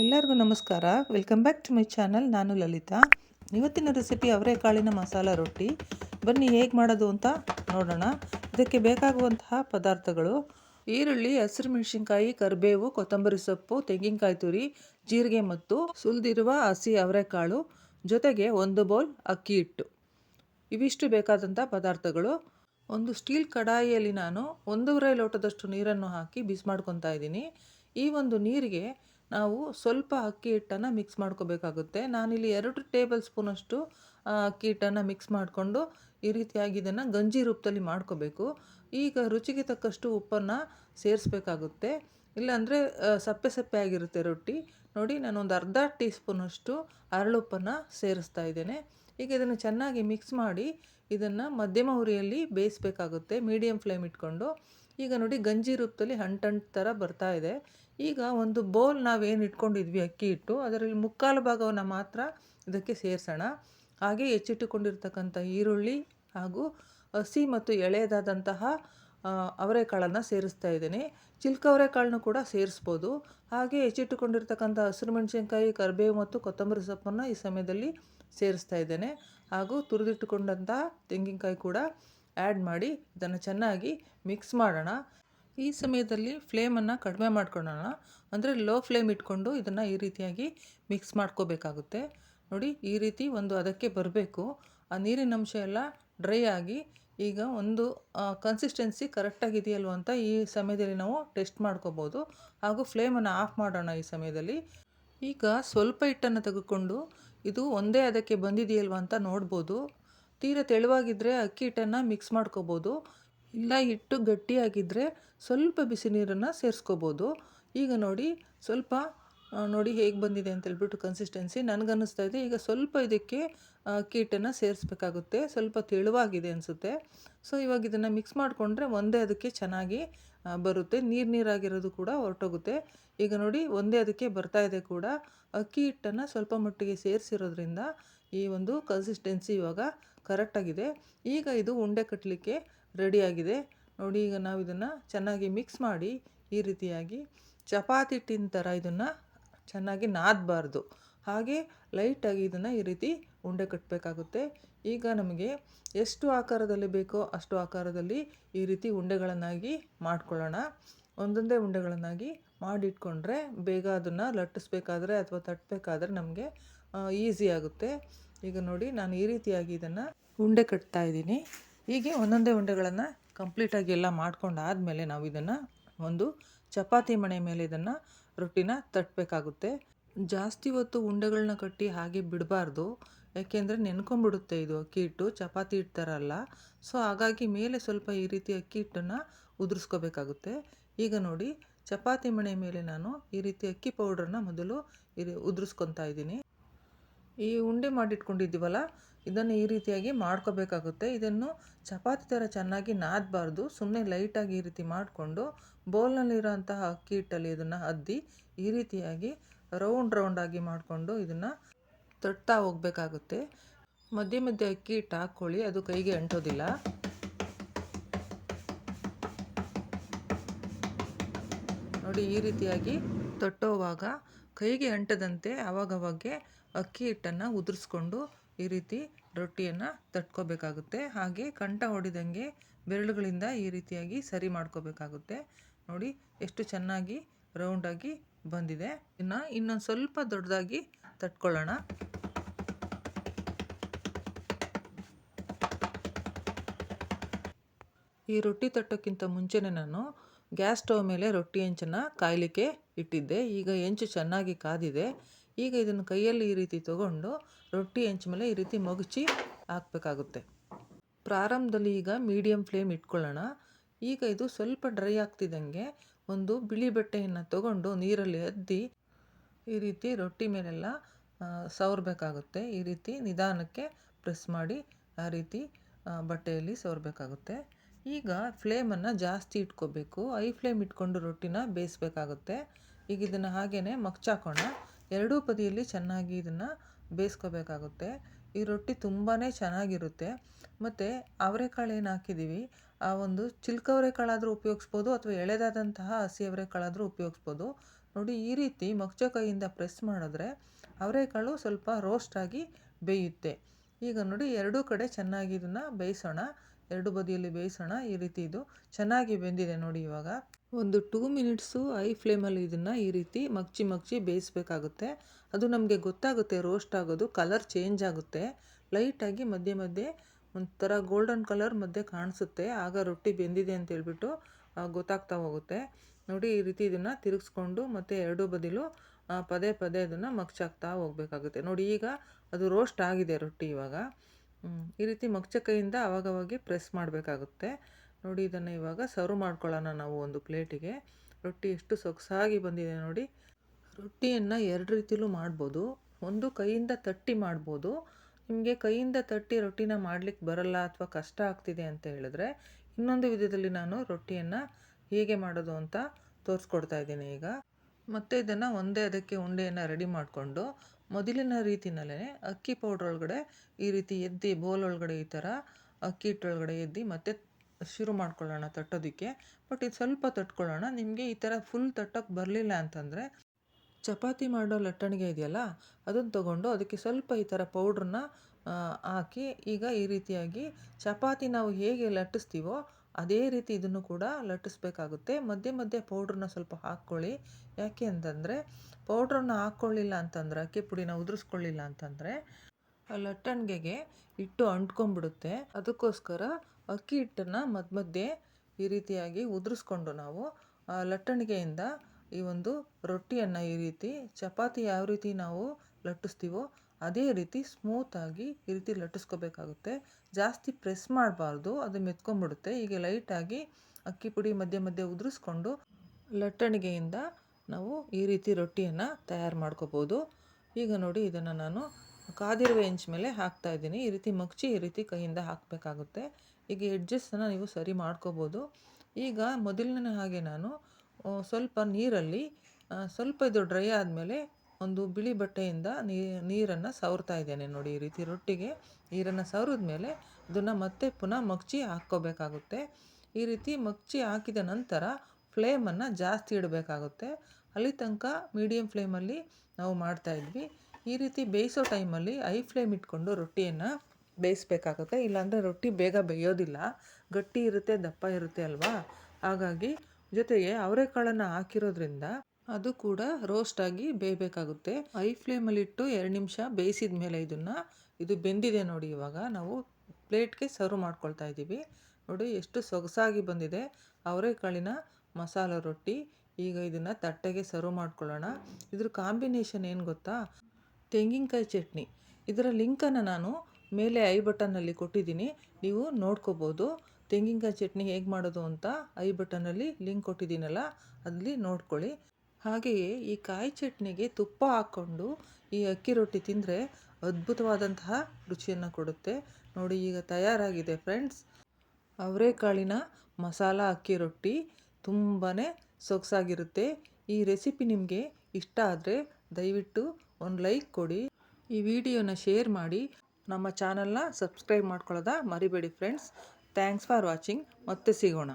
ಎಲ್ಲರಿಗೂ ನಮಸ್ಕಾರ. Welcome back to my channel ನಾನು ಲಲಿತಾ. ಇವತ್ತಿನ ರೆಸಿಪಿ ಅವರೆಕಾಳಿನ ಮಸಾಲ ರೊಟ್ಟಿ. ಬನ್ನಿ ಹೇಗೆ ಮಾಡೋದು ಅಂತ ನೋಡೋಣ. ಇದಕ್ಕೆ ಬೇಕಾಗುವಂತಹ ಪದಾರ್ಥಗಳು ಈರುಳ್ಳಿ, ಹಸಿರು ಮೆಣಸಿನ್ಕಾಯಿ, ಕರಿಬೇವು, ಕೊತ್ತಂಬರಿ ಸೊಪ್ಪು, ತೆಂಗಿನಕಾಯಿ ತುರಿ, ಜೀರಿಗೆ ಮತ್ತು ಸುಲಿದಿರುವ ಹಸಿ ಅವರೆಕಾಳು ಜೊತೆಗೆ ಒಂದು ಬೌಲ್ ಅಕ್ಕಿ ಹಿಟ್ಟು. ಇವಿಷ್ಟು ಬೇಕಾದಂಥ ಪದಾರ್ಥಗಳು. ಒಂದು ಸ್ಟೀಲ್ ಕಡಾಯಿಯಲ್ಲಿ ನಾನು ಒಂದೂವರೆ ಲೋಟದಷ್ಟು ನೀರನ್ನು ಹಾಕಿ ಬಿಸಿ ಮಾಡ್ಕೊತಾ ಇದ್ದೀನಿ. ಈ ಒಂದು ನೀರಿಗೆ ನಾವು ಸ್ವಲ್ಪ ಅಕ್ಕಿ ಹಿಟ್ಟನ್ನು ಮಿಕ್ಸ್ ಮಾಡ್ಕೋಬೇಕಾಗುತ್ತೆ. ನಾನಿಲ್ಲಿ ಎರಡು ಟೇಬಲ್ ಸ್ಪೂನಷ್ಟು ಅಕ್ಕಿ ಹಿಟ್ಟನ್ನು ಮಿಕ್ಸ್ ಮಾಡಿಕೊಂಡು ಈ ರೀತಿಯಾಗಿ ಇದನ್ನು ಗಂಜಿ ರೂಪದಲ್ಲಿ ಮಾಡ್ಕೋಬೇಕು. ಈಗ ರುಚಿಗೆ ತಕ್ಕಷ್ಟು ಉಪ್ಪನ್ನು ಸೇರಿಸ್ಬೇಕಾಗುತ್ತೆ. ಇಲ್ಲಾಂದರೆ ಸಪ್ಪೆ ಸಪ್ಪೆ ಆಗಿರುತ್ತೆ ರೊಟ್ಟಿ. ನೋಡಿ, ನಾನೊಂದು ಅರ್ಧ ಟೀ ಸ್ಪೂನಷ್ಟು ಅರಳುಪ್ಪನ್ನು ಸೇರಿಸ್ತಾ ಇದ್ದೇನೆ. ಈಗ ಇದನ್ನು ಚೆನ್ನಾಗಿ ಮಿಕ್ಸ್ ಮಾಡಿ ಇದನ್ನು ಮಧ್ಯಮ ಉರಿಯಲ್ಲಿ ಬೇಯಿಸ್ಬೇಕಾಗುತ್ತೆ. ಮೀಡಿಯಮ್ ಫ್ಲೇಮ್ ಇಟ್ಕೊಂಡು. ಈಗ ನೋಡಿ, ಗಂಜಿ ರೂಪದಲ್ಲಿ ಹಂಟು ಥರ ಬರ್ತಾ ಇದೆ. ಈಗ ಒಂದು ಬೌಲ್ ನಾವೇನು ಇಟ್ಕೊಂಡಿದ್ವಿ ಅಕ್ಕಿ ಇಟ್ಟು ಅದರಲ್ಲಿ ಮುಕ್ಕಾಲು ಭಾಗವನ್ನು ಮಾತ್ರ ಇದಕ್ಕೆ ಸೇರಿಸೋಣ. ಹಾಗೆ ಹೆಚ್ಚಿಟ್ಟುಕೊಂಡಿರ್ತಕ್ಕಂಥ ಈರುಳ್ಳಿ ಹಾಗೂ ಹಸಿ ಮತ್ತು ಎಳೆಯದಾದಂತಹ ಅವರೆಕಾಳನ್ನು ಸೇರಿಸ್ತಾ ಇದ್ದೀನಿ. ಚಿಲ್ಕ ಅವರೆಕಾಳನ್ನು ಕೂಡ ಸೇರಿಸ್ಬೋದು. ಹಾಗೆ ಹೆಚ್ಚಿಟ್ಟುಕೊಂಡಿರ್ತಕ್ಕಂಥ ಹಸಿರು ಮೆಣಸಿನಕಾಯಿ, ಕರಿಬೇವು ಮತ್ತು ಕೊತ್ತಂಬರಿ ಸೊಪ್ಪನ್ನು ಈ ಸಮಯದಲ್ಲಿ ಸೇರಿಸ್ತಾ ಇದ್ದೇನೆ. ಹಾಗೂ ತುರಿದಿಟ್ಟುಕೊಂಡಂತಹ ತೆಂಗಿನಕಾಯಿ ಕೂಡ ಆ್ಯಡ್ ಮಾಡಿ, ಇದನ್ನು ಚೆನ್ನಾಗಿ ಮಿಕ್ಸ್ ಮಾಡೋಣ. ಈ ಸಮಯದಲ್ಲಿ ಫ್ಲೇಮನ್ನು ಕಡಿಮೆ ಮಾಡ್ಕೊಳ್ಳೋಣ. ಅಂದರೆ ಲೋ ಫ್ಲೇಮ್ ಇಟ್ಕೊಂಡು ಇದನ್ನು ಈ ರೀತಿಯಾಗಿ ಮಿಕ್ಸ್ ಮಾಡ್ಕೋಬೇಕಾಗುತ್ತೆ. ನೋಡಿ, ಈ ರೀತಿ ಒಂದು ಅದಕ್ಕೆ ಬರಬೇಕು. ಆ ನೀರಿನ ಅಂಶ ಎಲ್ಲ ಡ್ರೈ ಆಗಿ ಈಗ ಒಂದು ಕನ್ಸಿಸ್ಟೆನ್ಸಿ ಕರೆಕ್ಟಾಗಿದೆಯಲ್ವ ಅಂತ ಈ ಸಮಯದಲ್ಲಿ ನಾವು ಟೆಸ್ಟ್ ಮಾಡ್ಕೋಬೋದು. ಹಾಗೂ ಫ್ಲೇಮನ್ನು ಆಫ್ ಮಾಡೋಣ ಈ ಸಮಯದಲ್ಲಿ. ಈಗ ಸ್ವಲ್ಪ ಹಿಟ್ಟನ್ನು ತೆಗೆದುಕೊಂಡು ಇದು ಒಂದೇ ಅದಕ್ಕೆ ಬಂದಿದೆಯಲ್ವ ಅಂತ ನೋಡ್ಬೋದು. ತೀರ ತೆಳುವಾಗಿದ್ದರೆ ಅಕ್ಕಿ ಹಿಟ್ಟನ್ನು ಮಿಕ್ಸ್ ಮಾಡ್ಕೋಬೋದು. ಇಲ್ಲ, ಹಿಟ್ಟು ಗಟ್ಟಿಯಾಗಿದ್ದರೆ ಸ್ವಲ್ಪ ಬಿಸಿ ನೀರನ್ನು ಸೇರಿಸ್ಕೋಬೋದು. ಈಗ ನೋಡಿ, ಸ್ವಲ್ಪ ನೋಡಿ ಹೇಗೆ ಬಂದಿದೆ ಅಂತ ಹೇಳ್ಬಿಟ್ಟು ಕನ್ಸಿಸ್ಟೆನ್ಸಿ ನನಗನ್ನಿಸ್ತಾ ಇದೆ. ಈಗ ಸ್ವಲ್ಪ ಇದಕ್ಕೆ ಕೀಟನ್ನು ಸೇರಿಸ್ಬೇಕಾಗುತ್ತೆ. ಸ್ವಲ್ಪ ತೆಳುವಾಗಿದೆ ಅನಿಸುತ್ತೆ. ಸೊ ಇವಾಗ ಇದನ್ನು ಮಿಕ್ಸ್ ಮಾಡಿಕೊಂಡ್ರೆ ಒಂದೇ ಅದಕ್ಕೆ ಚೆನ್ನಾಗಿ ಬರುತ್ತೆ. ನೀರು ನೀರಾಗಿರೋದು ಕೂಡ ಹೊರಟೋಗುತ್ತೆ. ಈಗ ನೋಡಿ, ಒಂದೇ ಅದಕ್ಕೆ ಬರ್ತಾ ಇದೆ ಕೂಡ. ಅಕ್ಕಿ ಹಿಟ್ಟನ್ನು ಸ್ವಲ್ಪ ಮಟ್ಟಿಗೆ ಸೇರಿಸಿರೋದ್ರಿಂದ ಈ ಒಂದು ಕನ್ಸಿಸ್ಟೆನ್ಸಿ ಇವಾಗ ಕರೆಕ್ಟಾಗಿದೆ ಈಗ ಇದು ಉಂಡೆ ಕಟ್ಟಲಿಕ್ಕೆ ರೆಡಿಯಾಗಿದೆ. ನೋಡಿ, ಈಗ ನಾವು ಇದನ್ನು ಚೆನ್ನಾಗಿ ಮಿಕ್ಸ್ ಮಾಡಿ ಈ ರೀತಿಯಾಗಿ ಚಪಾತಿ ಹಿಟ್ಟಿನ ಥರ ಇದನ್ನು ಚೆನ್ನಾಗಿ ನಾದಬಾರ್ದು. ಹಾಗೆ ಲೈಟಾಗಿ ಇದನ್ನು ಈ ರೀತಿ ಉಂಡೆ ಕಟ್ಟಬೇಕಾಗುತ್ತೆ ಈಗ ನಮಗೆ ಎಷ್ಟು ಆಕಾರದಲ್ಲಿ ಬೇಕೋ ಅಷ್ಟು ಆಕಾರದಲ್ಲಿ ಈ ರೀತಿ ಉಂಡೆಗಳನ್ನಾಗಿ ಮಾಡ್ಕೊಳ್ಳೋಣ. ಒಂದೊಂದೇ ಉಂಡೆಗಳನ್ನಾಗಿ ಮಾಡಿಟ್ಕೊಂಡ್ರೆ ಬೇಗ ಅದನ್ನು ಲಟ್ಟಿಸ್ಬೇಕಾದ್ರೆ ಅಥವಾ ತಟ್ಟಬೇಕಾದ್ರೆ ನಮಗೆ ಈಸಿ ಆಗುತ್ತೆ. ಈಗ ನೋಡಿ, ನಾನು ಈ ರೀತಿಯಾಗಿ ಇದನ್ನು ಉಂಡೆ ಕಟ್ತಾ ಇದ್ದೀನಿ. ಹೀಗೆ ಒಂದೊಂದೇ ಉಂಡೆಗಳನ್ನು ಕಂಪ್ಲೀಟಾಗಿ ಎಲ್ಲ ಮಾಡ್ಕೊಂಡಾದಮೇಲೆ ನಾವು ಇದನ್ನು ಒಂದು ಚಪಾತಿ ಮಣೆ ಮೇಲೆ ಇದನ್ನು ರೊಟ್ಟಿನ ತಟ್ಟಬೇಕಾಗುತ್ತೆ ಜಾಸ್ತಿ ಹೊತ್ತು ಉಂಡೆಗಳನ್ನ ಕಟ್ಟಿ ಹಾಗೆ ಬಿಡಬಾರ್ದು. ಯಾಕೆಂದರೆ ನೆನ್ಕೊಂಬಿಡುತ್ತೆ ಇದು ಅಕ್ಕಿ ಹಿಟ್ಟು. ಚಪಾತಿ ಹಿಟ್ಟು ಥರ ಸೊ ಹಾಗಾಗಿ ಮೇಲೆ ಸ್ವಲ್ಪ ಈ ರೀತಿ ಅಕ್ಕಿ ಹಿಟ್ಟನ್ನು ಉದುರಿಸ್ಕೋಬೇಕಾಗುತ್ತೆ. ಈಗ ನೋಡಿ, ಚಪಾತಿ ಮಣೆ ಮೇಲೆ ನಾನು ಈ ರೀತಿ ಅಕ್ಕಿ ಪೌಡ್ರನ್ನ ಮೊದಲು ಇದು ಉದುರಿಸ್ಕೊತಾ ಇದ್ದೀನಿ. ಈ ಉಂಡೆ ಮಾಡಿಟ್ಕೊಂಡಿದ್ದೀವಲ್ಲ, ಇದನ್ನು ಈ ರೀತಿಯಾಗಿ ಮಾಡ್ಕೋಬೇಕಾಗುತ್ತೆ. ಇದನ್ನು ಚಪಾತಿ ಥರ ಚೆನ್ನಾಗಿ ನಾದಬಾರ್ದು. ಸುಮ್ಮನೆ ಲೈಟಾಗಿ ಈ ರೀತಿ ಮಾಡಿಕೊಂಡು ಬೌಲ್ನಲ್ಲಿರೋಂತಹ ಅಕ್ಕಿ ಹಿಟ್ಟಲ್ಲಿ ಇದನ್ನು ಅದ್ದಿ ಈ ರೀತಿಯಾಗಿ ರೌಂಡ್ ರೌಂಡಾಗಿ ಮಾಡಿಕೊಂಡು ಇದನ್ನು ತಟ್ತಾ ಹೋಗಬೇಕಾಗುತ್ತೆ. ಮಧ್ಯೆ ಮಧ್ಯೆ ಅಕ್ಕಿ ಹಿಟ್ಟು ಹಾಕ್ಕೊಳ್ಳಿ. ಅದು ಕೈಗೆ ಅಂಟೋದಿಲ್ಲ. ನೋಡಿ ಈ ರೀತಿಯಾಗಿ ತಟ್ಟೋವಾಗ ಕೈಗೆ ಅಂಟದಂತೆ ಆವಾಗವಾಗೆ ಅಕ್ಕಿ ಹಿಟ್ಟನ್ನು ಉದುರಿಸ್ಕೊಂಡು ಈ ರೀತಿ ರೊಟ್ಟಿಯನ್ನು ತಟ್ಕೋಬೇಕಾಗುತ್ತೆ. ಹಾಗೆ ಕಂಠ ಹೊಡಿದಂಗೆ ಬೆರಳುಗಳಿಂದ ಈ ರೀತಿಯಾಗಿ ಸರಿ ಮಾಡ್ಕೋಬೇಕಾಗುತ್ತೆ. ನೋಡಿ, ಎಷ್ಟು ಚೆನ್ನಾಗಿ ರೌಂಡಾಗಿ ಬಂದಿದೆ. ಇನ್ನು ಇನ್ನೊಂದು ಸ್ವಲ್ಪ ದೊಡ್ಡದಾಗಿ ತಟ್ಕೊಳ್ಳೋಣ. ಈ ರೊಟ್ಟಿ ತಟ್ಟೋಕ್ಕಿಂತ ಮುಂಚೆನೇ ನಾನು ಗ್ಯಾಸ್ ಸ್ಟವ್ ಮೇಲೆ ರೊಟ್ಟಿ ಹೆಂಚನ್ನು ಕಾಯಲಿಕ್ಕೆ ಇಟ್ಟಿದ್ದೆ. ಈಗ ಹೆಂಚು ಚೆನ್ನಾಗಿ ಕಾದಿದೆ. ಈಗ ಇದನ್ನು ಕೈಯಲ್ಲಿ ಈ ರೀತಿ ತಗೊಂಡು ರೊಟ್ಟಿ ಹೆಂಚು ಮೇಲೆ ಈ ರೀತಿ ಮಗುಚಿ ಹಾಕಬೇಕಾಗುತ್ತೆ. ಪ್ರಾರಂಭದಲ್ಲಿ ಈಗ ಮೀಡಿಯಮ್ ಫ್ಲೇಮ್ ಇಟ್ಕೊಳ್ಳೋಣ. ಈಗ ಇದು ಸ್ವಲ್ಪ ಡ್ರೈ ಆಗ್ತಿದ್ದಂಗೆ ಒಂದು ಬಿಳಿ ಬಟ್ಟೆಯನ್ನು ತಗೊಂಡು ನೀರಲ್ಲಿ ಅದ್ದಿ ಈ ರೀತಿ ರೊಟ್ಟಿ ಮೇಲೆಲ್ಲ ಸವರಬೇಕಾಗುತ್ತೆ. ಈ ರೀತಿ ನಿಧಾನಕ್ಕೆ ಪ್ರೆಸ್ ಮಾಡಿ ಆ ರೀತಿ ಬಟ್ಟೆಯಲ್ಲಿ ಸವರಬೇಕಾಗುತ್ತೆ. ಈಗ ಫ್ಲೇಮನ್ನು ಜಾಸ್ತಿ ಇಟ್ಕೋಬೇಕು. ಐ ಫ್ಲೇಮ್ ಇಟ್ಕೊಂಡು ರೊಟ್ಟಿನ ಬೇಯಿಸ್ಬೇಕಾಗುತ್ತೆ. ಈಗ ಇದನ್ನು ಹಾಗೆಯೇ ಮಗ್ಚಾಕೋಣ. ಎರಡೂ ಬದಿಯಲ್ಲಿ ಚೆನ್ನಾಗಿ ಇದನ್ನು ಬೇಯಿಸ್ಕೋಬೇಕಾಗುತ್ತೆ. ಈ ರೊಟ್ಟಿ ತುಂಬಾ ಚೆನ್ನಾಗಿರುತ್ತೆ. ಮತ್ತು ಅವರೆಕಾಳು ಏನು ಹಾಕಿದ್ದೀವಿ ಆ ಒಂದು ಚಿಲ್ಕ ಅವರೆಕಾಳಾದರೂ ಉಪಯೋಗಿಸ್ಬೋದು ಅಥವಾ ಎಳೆದಾದಂತಹ ಹಸಿ ಅವರೆಕಾಳಾದರೂ ಉಪಯೋಗಿಸ್ಬೋದು. ನೋಡಿ, ಈ ರೀತಿ ಮಗ್ಚ ಕೈಯಿಂದ ಪ್ರೆಸ್ ಮಾಡಿದ್ರೆ ಅವರೆಕಾಳು ಸ್ವಲ್ಪ ರೋಸ್ಟಾಗಿ ಬೇಯುತ್ತೆ. ಈಗ ನೋಡಿ, ಎರಡೂ ಕಡೆ ಚೆನ್ನಾಗಿ ಇದನ್ನು ಬೇಯಿಸೋಣ. ಎರಡು ಬದಿಯಲ್ಲಿ ಬೇಯಿಸೋಣ. ಈ ರೀತಿ ಇದು ಚೆನ್ನಾಗಿ ಬೆಂದಿದೆ ನೋಡಿ ಇವಾಗ. ಒಂದು ಟೂ ಮಿನಿಟ್ಸು ಐ ಫ್ಲೇಮಲ್ಲಿ ಇದನ್ನು ಈ ರೀತಿ ಮಗ್ಚಿ ಮಗ್ಚಿ ಬೇಯಿಸ್ಬೇಕಾಗುತ್ತೆ. ಅದು ನಮಗೆ ಗೊತ್ತಾಗುತ್ತೆ ರೋಸ್ಟ್ ಆಗೋದು ಕಲರ್ ಚೇಂಜ್ ಆಗುತ್ತೆ. ಲೈಟಾಗಿ ಮಧ್ಯೆ ಮಧ್ಯೆ ಒಂಥರ ಗೋಲ್ಡನ್ ಕಲರ್ ಮಧ್ಯೆ ಕಾಣಿಸುತ್ತೆ. ಆಗ ರೊಟ್ಟಿ ಬೆಂದಿದೆ ಅಂತ ಹೇಳ್ಬಿಟ್ಟು ಗೊತ್ತಾಗ್ತಾ ಹೋಗುತ್ತೆ. ನೋಡಿ ಈ ರೀತಿ ಇದನ್ನು ತಿರುಗಿಸ್ಕೊಂಡು ಮತ್ತು ಎರಡು ಬದಿಲು ಪದೇ ಪದೇ ಅದನ್ನು ಮಗ್ಚಾಕ್ತಾ ಹೋಗಬೇಕಾಗುತ್ತೆ. ನೋಡಿ ಈಗ ಅದು ರೋಸ್ಟ್ ಆಗಿದೆ ರೊಟ್ಟಿ ಇವಾಗ. ಈ ರೀತಿ ಮಗ್ಚ ಕೈಯಿಂದ ಅವಾಗವಾಗೆ ಪ್ರೆಸ್ ಮಾಡಬೇಕಾಗುತ್ತೆ. ನೋಡಿ, ಇದನ್ನು ಇವಾಗ ಸರ್ವ್ ಮಾಡ್ಕೊಳ್ಳೋಣ ನಾವು ಒಂದು ಪ್ಲೇಟಿಗೆ. ರೊಟ್ಟಿ ಎಷ್ಟು ಸೊಗಸಾಗಿ ಬಂದಿದೆ ನೋಡಿ. ರೊಟ್ಟಿಯನ್ನು ಎರಡು ರೀತಿಲೂ ಮಾಡ್ಬೋದು. ಒಂದು ಕೈಯಿಂದ ತಟ್ಟಿ ಮಾಡ್ಬೋದು. ನಿಮಗೆ ಕೈಯಿಂದ ತಟ್ಟಿ ರೊಟ್ಟಿನ ಮಾಡಲಿಕ್ಕೆ ಬರಲ್ಲ ಅಥವಾ ಕಷ್ಟ ಆಗ್ತಿದೆ ಅಂತ ಹೇಳಿದ್ರೆ ಇನ್ನೊಂದು ವಿಧದಲ್ಲಿ ನಾನು ರೊಟ್ಟಿಯನ್ನು ಹೇಗೆ ಮಾಡೋದು ಅಂತ ತೋರಿಸ್ಕೊಡ್ತಾ ಇದ್ದೀನಿ ಈಗ. ಮತ್ತು ಇದನ್ನು ಒಂದೇ ಅದಕ್ಕೆ ಉಂಡೆಯನ್ನು ರೆಡಿ ಮಾಡಿಕೊಂಡು ಮೊದಲಿನ ರೀತಿನಲ್ಲೇ ಅಕ್ಕಿ ಪೌಡ್ರ್ ಒಳಗಡೆ ಈ ರೀತಿ ಎದ್ದು ಬೋಲ್ ಒಳಗಡೆ ಈ ಥರ ಅಕ್ಕಿ ಹಿಟ್ಟೊಳಗಡೆ ಎದ್ದು ಮತ್ತೆ ಶುರು ಮಾಡ್ಕೊಳ್ಳೋಣ ತಟ್ಟೋದಕ್ಕೆ. ಬಟ್ ಇದು ಸ್ವಲ್ಪ ತಟ್ಕೊಳ್ಳೋಣ. ನಿಮಗೆ ಈ ಥರ ಫುಲ್ ತಟ್ಟೋಕ್ಕೆ ಬರಲಿಲ್ಲ ಅಂತಂದರೆ ಚಪಾತಿ ಮಾಡೋ ಲಟ್ಟಣಿಗೆ ಇದೆಯಲ್ಲ, ಅದನ್ನು ತಗೊಂಡು ಅದಕ್ಕೆ ಸ್ವಲ್ಪ ಈ ಥರ ಪೌಡ್ರನ್ನ ಹಾಕಿ ಈಗ ಈ ರೀತಿಯಾಗಿ ಚಪಾತಿ ನಾವು ಹೇಗೆ ಲಟ್ಟಿಸ್ತೀವೋ ಅದೇ ರೀತಿ ಇದನ್ನು ಕೂಡ ಲಟ್ಟಿಸ್ಬೇಕಾಗುತ್ತೆ. ಮಧ್ಯೆ ಮಧ್ಯೆ ಪೌಡ್ರನ್ನ ಸ್ವಲ್ಪ ಹಾಕ್ಕೊಳ್ಳಿ. ಯಾಕೆ ಅಂತಂದರೆ, ಪೌಡ್ರನ್ನ ಹಾಕ್ಕೊಳ್ಳಿಲ್ಲ ಅಂತಂದರೆ, ಅಕ್ಕಿ ಪುಡಿನ ಉದುರಿಸ್ಕೊಳ್ಳಿಲ್ಲ ಅಂತಂದರೆ, ಲಟ್ಟಣಿಗೆಗೆ ಹಿಟ್ಟು ಅಂಟ್ಕೊಂಡ್ಬಿಡುತ್ತೆ. ಅದಕ್ಕೋಸ್ಕರ ಅಕ್ಕಿ ಹಿಟ್ಟನ್ನು ಮಧ್ಯ ಮಧ್ಯೆ ಈ ರೀತಿಯಾಗಿ ಉದುರಿಸ್ಕೊಂಡು ನಾವು ಲಟ್ಟಣಿಗೆಯಿಂದ ಈ ಒಂದು ರೊಟ್ಟಿಯನ್ನು ಈ ರೀತಿ, ಚಪಾತಿ ಯಾವ ರೀತಿ ನಾವು ಲಟ್ಟಿಸ್ತೀವೋ ಅದೇ ರೀತಿ ಸ್ಮೂತಾಗಿ ಈ ರೀತಿ ಲಟ್ಟಿಸ್ಕೋಬೇಕಾಗುತ್ತೆ. ಜಾಸ್ತಿ ಪ್ರೆಸ್ ಮಾಡಬಾರ್ದು, ಅದು ಮೆತ್ಕೊಂಡ್ಬಿಡುತ್ತೆ. ಹೀಗೆ ಲೈಟಾಗಿ ಅಕ್ಕಿ ಪುಡಿ ಮಧ್ಯೆ ಮಧ್ಯೆ ಉದುರಿಸ್ಕೊಂಡು ಲಟ್ಟಣಿಗೆಯಿಂದ ನಾವು ಈ ರೀತಿ ರೊಟ್ಟಿಯನ್ನು ತಯಾರು ಮಾಡ್ಕೋಬೋದು. ಈಗ ನೋಡಿ ಇದನ್ನು ನಾನು ಕಾದಿರುವ ಇಂಚ್ ಮೇಲೆ ಹಾಕ್ತಾ ಇದ್ದೀನಿ. ಈ ರೀತಿ ಮಗ್ಚಿ, ಈ ರೀತಿ ಕೈಯಿಂದ ಹಾಕಬೇಕಾಗುತ್ತೆ. ಈಗ ಎಡ್ಜಸ್ಸನ್ನು ನೀವು ಸರಿ ಮಾಡ್ಕೋಬೋದು. ಈಗ ಮೊದಲನೇ ಹಾಗೆ ನಾನು ಸ್ವಲ್ಪ ನೀರಲ್ಲಿ ಸ್ವಲ್ಪ ಇದು ಡ್ರೈ ಆದಮೇಲೆ ಒಂದು ಬಿಳಿ ಬಟ್ಟೆಯಿಂದ ನೀ, ನೀರನ್ನು ಸವರ್ತಾ ಇದ್ದೇನೆ ನೋಡಿ ಈ ರೀತಿ ರೊಟ್ಟಿಗೆ. ನೀರನ್ನು ಸವರಿದ ಮೇಲೆ ಅದನ್ನು ಮತ್ತೆ ಪುನಃ ಮಗ್ಚಿ ಹಾಕ್ಕೋಬೇಕಾಗುತ್ತೆ. ಈ ರೀತಿ ಮಗ್ಚಿ ಹಾಕಿದ ನಂತರ ಫ್ಲೇಮನ್ನು ಜಾಸ್ತಿ ಇಡಬೇಕಾಗುತ್ತೆ. ಅಲ್ಲಿ ತನಕ ಮೀಡಿಯಮ್ ಫ್ಲೇಮಲ್ಲಿ ನಾವು ಮಾಡ್ತಾ ಇದ್ವಿ. ಈ ರೀತಿ ಬೇಯಿಸೋ ಟೈಮಲ್ಲಿ ಐ ಫ್ಲೇಮ್ ಇಟ್ಕೊಂಡು ರೊಟ್ಟಿಯನ್ನು ಬೇಯಿಸ್ಬೇಕಾಗುತ್ತೆ. ಇಲ್ಲಾಂದರೆ ರೊಟ್ಟಿ ಬೇಗ ಬೇಯೋದಿಲ್ಲ. ಗಟ್ಟಿ ಇರುತ್ತೆ, ದಪ್ಪ ಇರುತ್ತೆ ಅಲ್ವಾ? ಹಾಗಾಗಿ ಜೊತೆಗೆ ಅವರೆಕಾಳನ್ನು ಹಾಕಿರೋದ್ರಿಂದ ಅದು ಕೂಡ ರೋಸ್ಟ್ ಆಗಿ ಬೇಯಬೇಕಾಗುತ್ತೆ. ಐ ಫ್ಲೇಮಲ್ಲಿಟ್ಟು ಎರಡು ನಿಮಿಷ ಬೇಯಿಸಿದ ಮೇಲೆ ಇದನ್ನು ಇದು ಬೆಂದಿದೆ ನೋಡಿ ಇವಾಗ ನಾವು ಪ್ಲೇಟ್ಗೆ ಸರ್ವ್ ಮಾಡ್ಕೊಳ್ತಾ ಇದ್ದೀವಿ. ನೋಡಿ ಎಷ್ಟು ಸೊಗಸಾಗಿ ಬಂದಿದೆ. ಅವರೆಕಾಳಿನ ಮಸಾಲ ರೊಟ್ಟಿ, ಈಗ ಇದನ್ನು ತಟ್ಟೆಗೆ ಸರ್ವ್ ಮಾಡ್ಕೊಳ್ಳೋಣ. ಇದ್ರ ಕಾಂಬಿನೇಷನ್ ಏನು ಗೊತ್ತಾ? ತೆಂಗಿನಕಾಯಿ ಚಟ್ನಿ. ಇದರ ಲಿಂಕನ್ನು ನಾನು ಮೇಲೆ ಐ ಬಟನ್ನಲ್ಲಿ ಕೊಟ್ಟಿದ್ದೀನಿ. ನೀವು ನೋಡ್ಕೋಬೋದು. ತೆಂಗಿನಕಾಯಿ ಚಟ್ನಿ ಹೇಗೆ ಮಾಡೋದು ಅಂತ ಐ ಬಟನ್ನಲ್ಲಿ ಲಿಂಕ್ ಕೊಟ್ಟಿದ್ದೀನಲ್ಲ, ಅಲ್ಲಿ ನೋಡ್ಕೊಳ್ಳಿ. ಹಾಗೆಯೇ ಈ ಕಾಯಿ ಚಟ್ನಿಗೆ ತುಪ್ಪ ಹಾಕ್ಕೊಂಡು ಈ ಅಕ್ಕಿ ರೊಟ್ಟಿ ತಿಂದರೆ ಅದ್ಭುತವಾದಂತಹ ರುಚಿಯನ್ನು ಕೊಡುತ್ತೆ. ನೋಡಿ, ಈಗ ತಯಾರಾಗಿದೆ ಫ್ರೆಂಡ್ಸ್ ಅವರೆಕಾಳಿನ ಮಸಾಲ ಅಕ್ಕಿ ರೊಟ್ಟಿ. ತುಂಬಾ ಸೊಗಸಾಗಿರುತ್ತೆ. ಈ ರೆಸಿಪಿ ನಿಮಗೆ ಇಷ್ಟ ಆದರೆ ದಯವಿಟ್ಟು ಒಂದು ಲೈಕ್ ಕೊಡಿ. ಈ ವಿಡಿಯೋನ ಶೇರ್ ಮಾಡಿ. ನಮ್ಮ ಚಾನಲ್ನ ಸಬ್ಸ್ಕ್ರೈಬ್ ಮಾಡ್ಕೊಳ್ಳೋದ ಮರಿಬೇಡಿ ಫ್ರೆಂಡ್ಸ್ ಥ್ಯಾಂಕ್ಸ್ ಫಾರ್ ವಾಚಿಂಗ್ ಮತ್ತೆ ಸಿಗೋಣ.